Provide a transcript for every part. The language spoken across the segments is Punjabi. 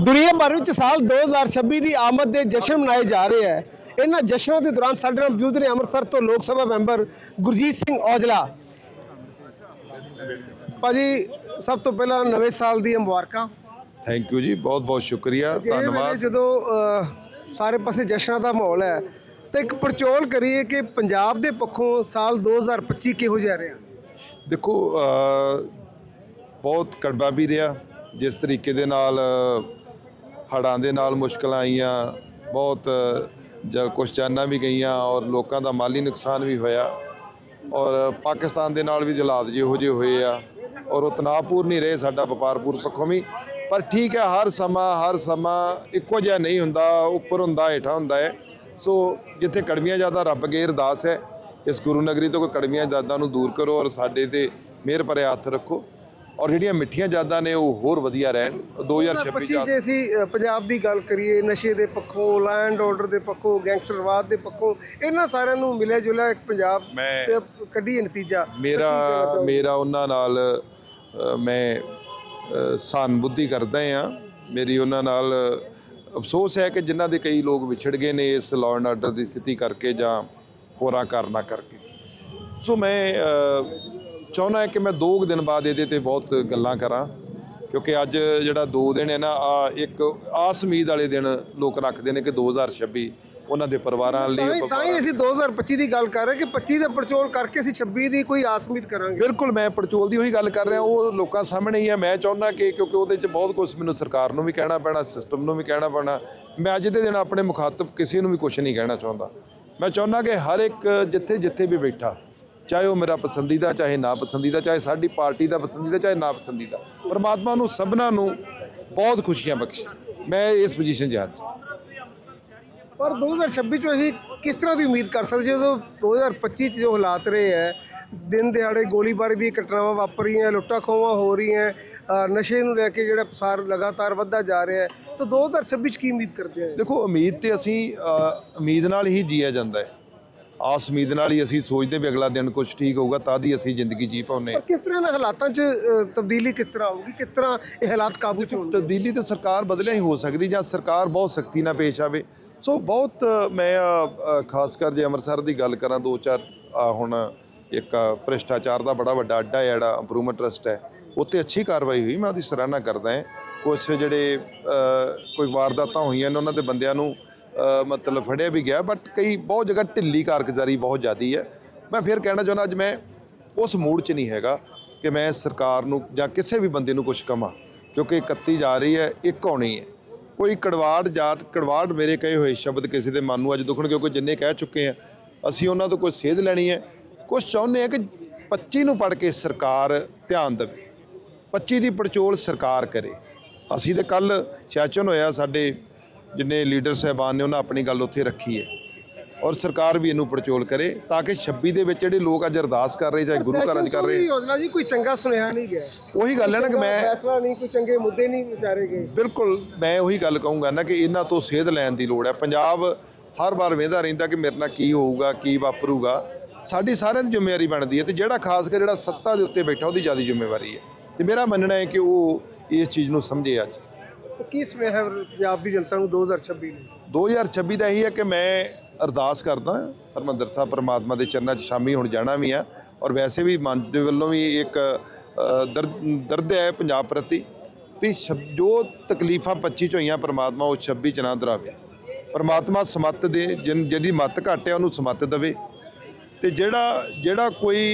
ਦੁਨੀਆ ਭਰ ਵਿੱਚ ਸਾਲ 2026 ਦੀ ਆਮਦ ਦੇ ਜਸ਼ਨ ਮਨਾਏ ਜਾ ਰਹੇ ਹੈ। ਇਹਨਾਂ ਜਸ਼ਨਾਂ ਦੇ ਦੌਰਾਨ ਸਾਡੇ ਨਾਲ ਮੌਜੂਦ ਨੇ ਅੰਮ੍ਰਿਤਸਰ ਤੋਂ ਲੋਕ ਸਭਾ ਮੈਂਬਰ ਗੁਰਜੀਤ ਸਿੰਘ ਔਜਲਾ। ਭਾਜੀ ਸਭ ਤੋਂ ਪਹਿਲਾਂ ਨਵੇਂ ਸਾਲ ਦੀਆਂ ਮੁਬਾਰਕਾਂ। ਥੈਂਕ ਯੂ ਜੀ ਬਹੁਤ ਬਹੁਤ ਸ਼ੁਕਰੀਆ ਧੰਨਵਾਦ। ਜਦੋਂ ਸਾਰੇ ਪਾਸੇ ਜਸ਼ਨਾਂ ਦਾ ਮਾਹੌਲ ਹੈ ਤਾਂ ਇੱਕ ਪਰਚੋਲ ਕਰੀਏ ਕਿ ਪੰਜਾਬ ਦੇ ਪੱਖੋਂ ਸਾਲ 2025 ਕਿਹੋ ਜਿਹਾ ਰਿਹਾ? ਦੇਖੋ ਬਹੁਤ ਕੜਵਾ ਵੀ ਰਿਹਾ। ਜਿਸ ਤਰੀਕੇ ਦੇ ਨਾਲ ਹੜਾਂ ਦੇ ਨਾਲ ਮੁਸ਼ਕਲਾਂ ਆਈਆਂ, ਬਹੁਤ, ਜ ਕੁਝ ਜਾਨਾਂ ਵੀ ਗਈਆਂ ਔਰ ਲੋਕਾਂ ਦਾ ਮਾਲੀ ਨੁਕਸਾਨ ਵੀ ਹੋਇਆ। ਔਰ ਪਾਕਿਸਤਾਨ ਦੇ ਨਾਲ ਵੀ ਜਲਾਦ ਜਿਹੋ ਜਿਹੇ ਹੋਏ ਆ ਔਰ ਉਹ ਤਣਾਅਪੂਰਨ ਨਹੀਂ ਰਹੇ ਸਾਡਾ ਵਪਾਰਪੂਰ ਪੱਖੋਂ ਵੀ। ਪਰ ਠੀਕ ਹੈ, ਹਰ ਸਮਾਂ ਹਰ ਸਮਾਂ ਇੱਕੋ ਜਿਹਾ ਨਹੀਂ ਹੁੰਦਾ, ਉੱਪਰ ਹੁੰਦਾ, ਹੇਠਾਂ ਹੁੰਦਾ ਹੈ। ਸੋ ਜਿੱਥੇ ਕੜਮੀਆਂ ਜ਼ਿਆਦਾ ਰੱਬ ਅੱਗੇ ਅਰਦਾਸ ਹੈ, ਇਸ ਗੁਰੂ ਨਗਰੀ ਤੋਂ ਕੋਈ ਕੜਵੀਆਂ ਯਾਦਾਂ ਨੂੰ ਦੂਰ ਕਰੋ ਔਰ ਸਾਡੇ ਤੇ ਮਿਹਰ ਭਰੇ ਹੱਥ ਰੱਖੋ। ਔਰ ਜਿਹੜੀਆਂ ਮਿੱਠੀਆਂ ਯਾਦਾਂ ਨੇ ਉਹ ਹੋਰ ਵਧੀਆ ਰਹਿਣ। 2026 25 ਯਾਦ ਜੇ ਅਸੀਂ ਪੰਜਾਬ ਦੀ ਗੱਲ ਕਰੀਏ ਨਸ਼ੇ ਦੇ ਪੱਖੋਂ ਲੈਂਡ ਆਰਡਰ ਦੇ ਪੱਖੋਂ ਗੈਂਗਸਟਰਵਾਦ ਦੇ ਪੱਖੋਂ ਇਹਨਾਂ ਸਾਰਿਆਂ ਨੂੰ ਮਿਲਿਆ ਜੁਲਿਆ ਇੱਕ ਪੰਜਾਬ ਤੇ ਕੱਢੀਏ ਨਤੀਜਾ। ਮੇਰਾ ਮੇਰਾ ਉਹਨਾਂ ਨਾਲ ਮੈਂ ਅ, ਸਹਾਨੁਭੂਤੀ ਕਰਦਾ ਆ ਮੇਰੀ ਉਹਨਾਂ ਨਾਲ ਅਫਸੋਸ ਹੈ ਕਿ ਜਿਨ੍ਹਾਂ ਦੇ ਕਈ ਲੋਕ ਵਿਛੜ ਗਏ ਨੇ ਇਸ ਲਾਅ ਐਂਡ ਆਰਡਰ ਦੀ ਸਥਿਤੀ ਕਰਕੇ ਜਾਂ ਹੋਰਾਂ ਕਾਰਨਾਂ ਕਰਕੇ। ਸੋ ਮੈਂ ਚਾਹੁੰਦਾ ਕਿ ਮੈਂ ਦੋ ਕੁ ਦਿਨ ਬਾਅਦ ਇਹਦੇ ਤੇ ਬਹੁਤ ਗੱਲਾਂ ਕਰਾਂ ਕਿਉਂਕਿ ਅੱਜ ਜਿਹੜਾ ਦੋ ਦਿਨ ਹੈ ਨਾ ਆ ਇੱਕ ਆਸ ਉਮੀਦ ਵਾਲੇ ਦਿਨ ਲੋਕ ਰੱਖਦੇ ਨੇ ਕਿ 2026 ਉਹਨਾਂ ਦੇ ਪਰਿਵਾਰਾਂ ਲਈ ਹੀ- ਤਾਂ ਹੀ ਅਸੀਂ 2025 ਦੀ ਗੱਲ ਕਰ ਰਹੇ ਕਿ 25 ਦੇ ਪਰਚੋਲ ਕਰਕੇ ਅਸੀਂ 26 ਦੀ ਕੋਈ ਆਸ ਉਮੀਦ ਕਰਾਂਗੇ। ਬਿਲਕੁਲ ਮੈਂ ਪੜਚੋਲ ਦੀ ਉਹੀ ਗੱਲ ਕਰ ਰਿਹਾ ਉਹ ਲੋਕਾਂ ਸਾਹਮਣੇ ਹੀ ਹੈ। ਮੈਂ ਚਾਹੁੰਦਾ ਕਿ ਕਿਉਂਕਿ ਉਹਦੇ 'ਚ ਬਹੁਤ ਕੁਝ ਮੈਨੂੰ ਸਰਕਾਰ ਨੂੰ ਵੀ ਕਹਿਣਾ ਪੈਣਾ ਸਿਸਟਮ ਨੂੰ ਵੀ ਕਹਿਣਾ ਪੈਣਾ। ਮੈਂ ਅੱਜ ਦੇ ਦਿਨ ਆਪਣੇ ਮੁਖਾਤਬ ਕਿਸੇ ਨੂੰ ਵੀ ਕੁਝ ਨਹੀਂ ਕਹਿਣਾ ਚਾਹੁੰਦਾ। ਮੈਂ ਚਾਹੁੰਦਾ ਕਿ ਹਰ ਇੱਕ ਜਿੱਥੇ ਜਿੱਥੇ ਵੀ ਬੈਠਾ ਚਾਹੇ ਉਹ ਮੇਰਾ ਪਸੰਦੀਦਾ ਚਾਹੇ ਨਾ ਪਸੰਦੀਦਾ ਚਾਹੇ ਸਾਡੀ ਪਾਰਟੀ ਦਾ ਪਸੰਦੀਦਾ ਚਾਹੇ ਨਾ ਪਸੰਦੀਦਾ ਪਰਮਾਤਮਾ ਨੂੰ ਸਭਨਾਂ ਨੂੰ ਬਹੁਤ ਖੁਸ਼ੀਆਂ ਬਖਸ਼ੇ। ਮੈਂ ਇਸ ਪੋਜੀਸ਼ਨ 'ਚ ਅੱਜ ਪਰ 2026 ਚ ਅਸੀਂ ਕਿਸ ਤਰ੍ਹਾਂ ਦੀ ਉਮੀਦ ਕਰ ਸਕਦੇ ਜਦੋਂ 2025 ਚ ਜੋ ਹਾਲਾਤ ਰਹੇ ਹੈ ਦਿਨ ਦਿਹਾੜੇ ਗੋਲੀਬਾਰੀ ਦੀ ਘਟਨਾਵਾਂ ਵਾਪਰ ਰਹੀਆਂ ਲੁੱਟਾਂ ਖੋਹਾਂ ਹੋ ਰਹੀਆਂ ਨਸ਼ੇ ਨੂੰ ਲੈ ਕੇ ਜਿਹੜਾ ਪਸਾਰ ਲਗਾਤਾਰ ਵੱਧਦਾ ਜਾ ਰਿਹਾ ਹੈ ਤਾਂ 2026 ਚ ਕੀ ਉਮੀਦ ਕਰਦੇ ਆ ਦੇਖੋ ਉਮੀਦ ਤੇ ਅਸੀਂ ਉਮੀਦ ਨਾਲ ਹੀ ਜੀਆ ਜਾਂਦਾ ਹੈ। ਆਸ ਉਮੀਦ ਨਾਲ ਹੀ ਅਸੀਂ ਸੋਚਦੇ ਵੀ ਅਗਲਾ ਦਿਨ ਕੁਝ ਠੀਕ ਹੋਊਗਾ ਤਦ ਹੀ ਅਸੀਂ ਜ਼ਿੰਦਗੀ ਜੀ ਪਾਉਂਦੇ ਪਰ ਕਿਸ ਤਰ੍ਹਾਂ ਦੇ ਹਾਲਾਤਾਂ 'ਚ ਅ, ਤਬਦੀਲੀ ਕਿਸ ਤਰ੍ਹਾਂ ਆਊਗੀ? ਕਿਸ ਤਰ੍ਹਾਂ ਇਹ ਹਾਲਾਤ ਕਾਬੂ 'ਚ ਹੋਣਗੇ? ਤਬਦੀਲੀ ਤਾਂ ਸਰਕਾਰ ਬਦਲਿਆ ਹੀ ਹੋ ਸਕਦੀ ਜਾਂ ਸਰਕਾਰ ਬਹੁਤ ਸਖਤੀ ਨਾਲ ਪੇਸ਼ ਆਵੇ। ਸੋ ਬਹੁਤ ਅ, ਮੈਂ ਅ, ਅ, ਖਾਸ ਕਰ ਜੇ ਅੰਮ੍ਰਿਤਸਰ ਦੀ ਗੱਲ ਕਰਾਂ ਦੋ ਚਾਰ ਅ, ਹੁਣ ਇੱਕ ਅ, ਭ੍ਰਿਸ਼ਟਾਚਾਰ ਦਾ ਬੜਾ ਵੱਡਾ ਅੱਡਾ ਹੈ ਜਿਹੜਾ ਇੰਪਰੂਵਮੈਂਟ ਟਰਸਟ ਹੈ ਉੱਤੇ ਅੱਛੀ ਕਾਰਵਾਈ ਹੋਈ ਮੈਂ ਉਹਦੀ ਸਰਾਹਨਾ ਕਰਦਾ ਹਾਂ। ਕੁਝ ਜਿਹੜੇ ਅ, ਕੋਈ ਵਾਰਦਾਤਾਂ ਹੋਈਆਂ ਨੇ ਉਹਨਾਂ ਦੇ ਬੰਦਿਆਂ ਨੂੰ ਮਤਲਬ ਫੜਿਆ ਵੀ ਗਿਆ ਬਟ ਕਈ ਬਹੁਤ ਜਗ੍ਹਾ ਢਿੱਲੀ ਕਾਰਗੁਜ਼ਾਰੀ ਬਹੁਤ ਜ਼ਿਆਦੀ ਹੈ। ਮੈਂ ਫਿਰ ਕਹਿਣਾ ਚਾਹੁੰਦਾ, ਅੱਜ ਮੈਂ ਉਸ ਮੂਡ 'ਚ ਨਹੀਂ ਹੈਗਾ ਕਿ ਮੈਂ ਸਰਕਾਰ ਨੂੰ ਜਾਂ ਕਿਸੇ ਵੀ ਬੰਦੇ ਨੂੰ ਕੁਝ ਕਵਾਂ, ਕਿਉਂਕਿ 31 ਜਾ ਰਹੀ ਹੈ, ਇੱਕ ਆਉਣੀ ਹੈ। ਕੋਈ ਕੜਵਾੜ ਜਾਟ ਕੜਵਾੜ ਮੇਰੇ ਕਹੇ ਹੋਏ ਸ਼ਬਦ ਕਿਸੇ ਦੇ ਮਨ ਨੂੰ ਅੱਜ ਦੁਖਣ ਕਿਉਂਕਿ ਜਿੰਨੇ ਕਹਿ ਚੁੱਕੇ ਆ ਅਸੀਂ ਉਹਨਾਂ ਤੋਂ ਕੋਈ ਸੇਧ ਲੈਣੀ ਹੈ। ਕੁਝ ਚਾਹੁੰਦੇ ਆ ਕਿ 25 ਨੂੰ ਪੜ ਕੇ ਸਰਕਾਰ ਧਿਆਨ ਦੇਵੇ 25 ਦੀ ਪੜਚੋਲ ਸਰਕਾਰ ਕਰੇ। ਅਸੀਂ ਤੇ ਕੱਲ ਸੈਸ਼ਨ ਹੋਇਆ ਸਾਡੇ ਜਿੰਨੇ ਲੀਡਰ ਸਹਿਬਾਨ ਨੇ ਉਹਨਾਂ ਆਪਣੀ ਗੱਲ ਉੱਥੇ ਰੱਖੀ ਹੈ। ਔਰ ਸਰਕਾਰ ਵੀ ਇਹਨੂੰ ਪੜਚੋਲ ਕਰੇ ਤਾਂ ਕਿ 26 ਦੇ ਵਿੱਚ ਜਿਹੜੇ ਲੋਕ ਅੱਜ ਅਰਦਾਸ ਕਰ ਰਹੇ ਚਾਹੇ ਗੁਰੂ ਘਰਾਂ 'ਚ ਕਰ ਰਹੇ ਯੋਜਨਾ ਜੀ ਕੋਈ ਚੰਗਾ ਸੁਨੇਹਾ ਨਹੀਂ ਗਿਆ। ਉਹੀ ਗੱਲ ਹੈ ਨਾ ਕਿ ਮੈਂ ਫੈਸਲਾ ਨਹੀਂ ਕੋਈ ਚੰਗੇ ਮੁੱਦੇ ਨਹੀਂ ਵਿਚਾਰੇ ਗਏ। ਬਿਲਕੁਲ ਮੈਂ ਉਹੀ ਗੱਲ ਕਹੂੰਗਾ ਨਾ ਕਿ ਇਹਨਾਂ ਤੋਂ ਸੇਧ ਲੈਣ ਦੀ ਲੋੜ ਹੈ। ਪੰਜਾਬ ਹਰ ਵਾਰ ਵੇਂਦਾ ਰਹਿੰਦਾ ਕਿ ਮੇਰੇ ਨਾਲ ਕੀ ਹੋਊਗਾ ਕੀ ਵਾਪਰੂਗਾ। ਸਾਡੀ ਸਾਰਿਆਂ ਦੀ ਜ਼ਿੰਮੇਵਾਰੀ ਬਣਦੀ ਹੈ ਤੇ ਜਿਹੜਾ ਖਾਸ ਕਰ ਜਿਹੜਾ ਸੱਤਾ ਦੇ ਉੱਤੇ ਬੈਠਾ ਉਹਦੀ ਜ਼ਿਆਦਾ ਜ਼ਿੰਮੇਵਾਰੀ ਹੈ। ਤੇ ਮੇਰਾ ਮੰਨਣਾ ਹੈ ਕਿ ਉਹ ਇਸ ਚੀਜ਼ ਨੂੰ ਸਮਝੇ ਅੱਜ। ਤਾਂ ਕੀ ਸੁਨੇਹਾ ਹੈ ਪੰਜਾਬ ਦੀ ਜਨਤਾ ਨੂੰ 2026 ਨੂੰ? 2026 ਦਾ ਇਹੀ ਹੈ ਕਿ ਮੈਂ ਅਰਦਾਸ ਕਰਦਾ ਹਰਮੰਦਰ ਸਾਹਿਬ ਪਰਮਾਤਮਾ ਦੇ ਚਰਨਾਂ 'ਚ ਸ਼ਾਮੀ ਹੁਣ ਜਾਣਾ ਵੀ ਆ ਔਰ ਵੈਸੇ ਵੀ ਮਨ ਦੇ ਵੱਲੋਂ ਵੀ ਇੱਕ ਦਰਦ ਦਰਦ ਹੈ ਪੰਜਾਬ ਪ੍ਰਤੀ ਵੀ ਛਬ- ਜੋ ਤਕਲੀਫਾਂ 25 ਚ ਹੋਈਆਂ ਪਰਮਾਤਮਾ ਉਹ 26 ਚ ਨਾ ਦਰਾਵੇ। ਪਰਮਾਤਮਾ ਸਮੱਤ ਦੇ, ਜਿਨ, ਜਿਹਦੀ ਮੱਤ ਘੱਟ ਹੈ ਉਹਨੂੰ ਸਮੱਤ ਦੇਵੇ ਤੇ ਜਿਹੜਾ ਜਿਹੜਾ ਕੋਈ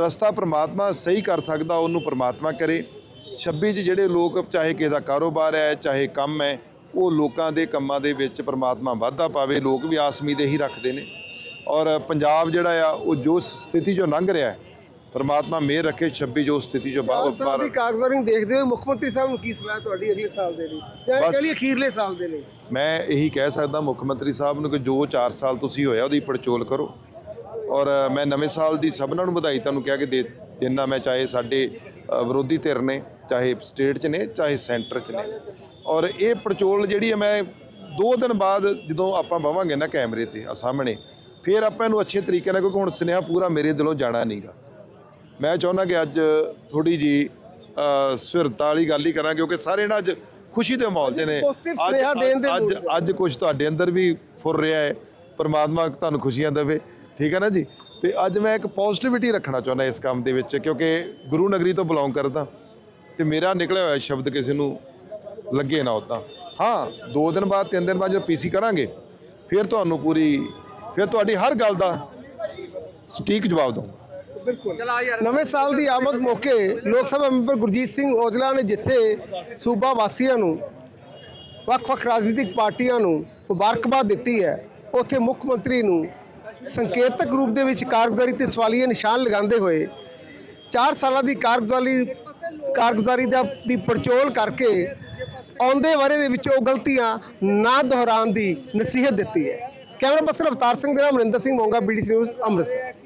ਰਸਤਾ ਪਰਮਾਤਮਾ ਸਹੀ ਕਰ ਸਕਦਾ ਉਹਨੂੰ ਪਰਮਾਤਮਾ ਕਰੇ। 26 ਚ ਜਿਹੜੇ ਲੋਕ ਚਾਹੇ ਕਿਸੇ ਦਾ ਕਾਰੋਬਾਰ ਹੈ ਚਾਹੇ ਕੰਮ ਹੈ ਉਹ ਲੋਕਾਂ ਦੇ ਕੰਮਾਂ ਦੇ ਵਿੱਚ ਪ੍ਰਮਾਤਮਾ ਵਾਧਾ ਪਾਵੇ ਲੋਕ ਵੀ ਆਸ ਉਮੀਦ ਇਹੀ ਰੱਖਦੇ ਨੇ। ਔਰ ਪੰਜਾਬ ਜਿਹੜਾ ਆ ਉਹ ਜੋ ਸਥਿਤੀ ਚੋਂ ਲੰਘ ਰਿਹਾ ਹੈ ਪ੍ਰਮਾਤਮਾ ਮਿਹਰ ਰੱਖੇ 26 ਜੋ ਸਥਿਤੀ ਚੋਂ ਬਾਹਰ ਸਾਹਿਬ ਦੀ ਕਾਗਜ਼ਾਰੀ ਦੇਖਦੇ ਹੋਏ ਮੁੱਖ ਮੰਤਰੀ ਸਾਹਿਬ ਨੂੰ ਕੀ ਸਲਾਹ ਤੁਹਾਡੀ ਅਗਲੇ ਸਾਲ ਦੇ ਲਈ? ਜਾਂ ਬਸ- ਕਹ ਲਈ ਅਖੀਰਲੇ ਸਾਲ ਦੇ ਲਈ? ਮੈਂ ਇਹੀ ਕਹਿ ਸਕਦਾ ਮੁੱਖ ਮੰਤਰੀ ਸਾਹਿਬ ਨੂੰ ਕਿ ਜੋ 4 ਸਾਲ ਤੁਸੀਂ ਹੋਇਆ ਉਹਦੀ ਪੜਚੋਲ ਕਰੋ। ਔਰ ਮੈਂ ਨਵੇਂ ਸਾਲ ਦੀ ਸਭਨਾਂ ਨੂੰ ਵਧਾਈ ਤੁਹਾਨੂੰ ਕਿਹਾ ਕਿ ਦੇ ਦੇਣਾ ਮੈਂ ਚਾਹੇ ਸਾਡੇ ਵਿਰੋਧੀ ਧਿਰ ਨੇ ਚਾਹੇ ਸਟੇਟ 'ਚ ਨੇ ਚਾਹੇ ਸੈਂਟਰ 'ਚ ਨੇ। ਔਰ ਇਹ ਪੜਚੋਲ ਜਿਹੜੀ ਹੈ ਮੈਂ ਦੋ ਦਿਨ ਬਾਅਦ ਜਦੋਂ ਆਪਾਂ ਬਵਾਂਗੇ ਨਾ ਕੈਮਰੇ ਤੇ ਆ ਸਾਹਮਣੇ ਫਿਰ ਆਪਾਂ ਇਹਨੂੰ ਅੱਛੇ ਤਰੀਕੇ ਨਾਲ ਕਿਉਂਕਿ ਹੁਣ ਸੁਨੇਹਾ ਪੂਰਾ ਮੇਰੇ ਦਿਲੋਂ ਜਾਣਾ ਨਹੀਂਗਾ। ਮੈਂ ਚਾਹੁੰਦਾ ਕਿ ਅੱਜ ਥੋੜੀ ਜੀ ਸੁਰਤਾ ਵਾਲੀ ਗੱਲ ਹੀ ਕਰਾਂ ਕਿਉਂਕਿ ਸਾਰੇ ਨਾ ਅੱਜ ਖੁਸ਼ੀ ਦੇ ਮਾਹੌਲ 'ਚ ਨੇ। ਅੱਜ 'ਚ। ਅੱਜ ਕੁਝ ਤੁਹਾਡੇ ਅੰਦਰ ਵੀ ਫੁਰ ਰਿਹਾ ਹੈ ਪਰਮਾਤਮਾ ਤੁਹਾਨੂੰ ਖੁਸ਼ੀਆਂ ਦੇਵੇ। ਠੀਕ ਹੈ ਨਾ ਜੀ? ਤੇ ਅੱਜ ਮੈਂ ਇੱਕ ਪੋਜ਼ਿਟਿਵਿਟੀ ਰੱਖਣਾ ਚਾਹੁੰਦਾ ਇਸ ਕੰਮ ਦੇ ਵਿੱਚ ਕਿਉਂਕਿ ਗੁਰੂ ਨਗਰੀ ਤੋਂ ਬਿਲੋਂਗ ਕਰਦਾ। ਤੇ ਮੇਰਾ ਨਿਕਲਿਆ ਹੋਇਆ ਸ਼ਬਦ ਕਿਸੇ ਨੂੰ ਲੱਗੇ ਨਾ ਉਦਾਂ ਹਾਂ, ਦੋ ਦਿਨ ਬਾਅਦ, ਤਿੰਨ ਦਿਨ ਬਾਅਦ ਜੋ ਪੀਸੀ ਕਰਾਂਗੇ, ਫਿਰ ਤੁਹਾਨੂੰ ਪੂਰੀ, ਫਿਰ ਤੁਹਾਡੀ ਹਰ ਗੱਲ ਦਾ ਸਟੀਕ ਜਵਾਬ ਦਊਂਗਾ। ਬਿਲਕੁਲ ਨਵੇਂ ਸਾਲ ਦੀ ਆਮਦ ਮੌਕੇ ਲੋਕ ਸਭਾ ਮੈਂਬਰ ਗੁਰਜੀਤ ਸਿੰਘ ਔਜਲਾ ਨੇ ਜਿੱਥੇ ਸੂਬਾ ਵਾਸੀਆਂ ਨੂੰ, ਵੱਖ-ਵੱਖ ਰਾਜਨੀਤਿਕ ਪਾਰਟੀਆਂ ਨੂੰ ਮੁਬਾਰਕਬਾਦ ਦਿੱਤੀ ਹੈ, ਉੱਥੇ ਮੁੱਖ ਮੰਤਰੀ ਨੂੰ ਸੰਕੇਤਕ ਰੂਪ ਦੇ ਵਿੱਚ ਕਾਰਗੁਜ਼ਾਰੀ ਤੇ ਸਵਾਲੀਆ ਨਿਸ਼ਾਨ ਲਗਾਉਂਦੇ ਹੋਏ 4 ਸਾਲਾਂ ਦੀ ਕਾਰਗੁਜ਼ਾਰੀ ਕਾਰਗੁਜ਼ਾਰੀ ਦਾ ਦੀ ਪੜਚੋਲ ਕਰਕੇ ਆਉਂਦੇ ਬਾਰੇ ਦੇ ਵਿੱਚ ਉਹ ਗਲਤੀਆਂ ਨਾ ਦੁਹਰਾਉਣ ਦੀ ਨਸੀਹਤ ਦਿੱਤੀ ਹੈ। ਕੈਮਰਾ ਪਰਸਨ ਅਵਤਾਰ ਸਿੰਘ ਦੇ ਨਾਲ ਮਨਿੰਦਰ ਸਿੰਘ ਮੋਂਗਾ ਬੀਡੀਸੀ ਨਿਊਜ਼ ਅੰਮ੍ਰਿਤਸਰ।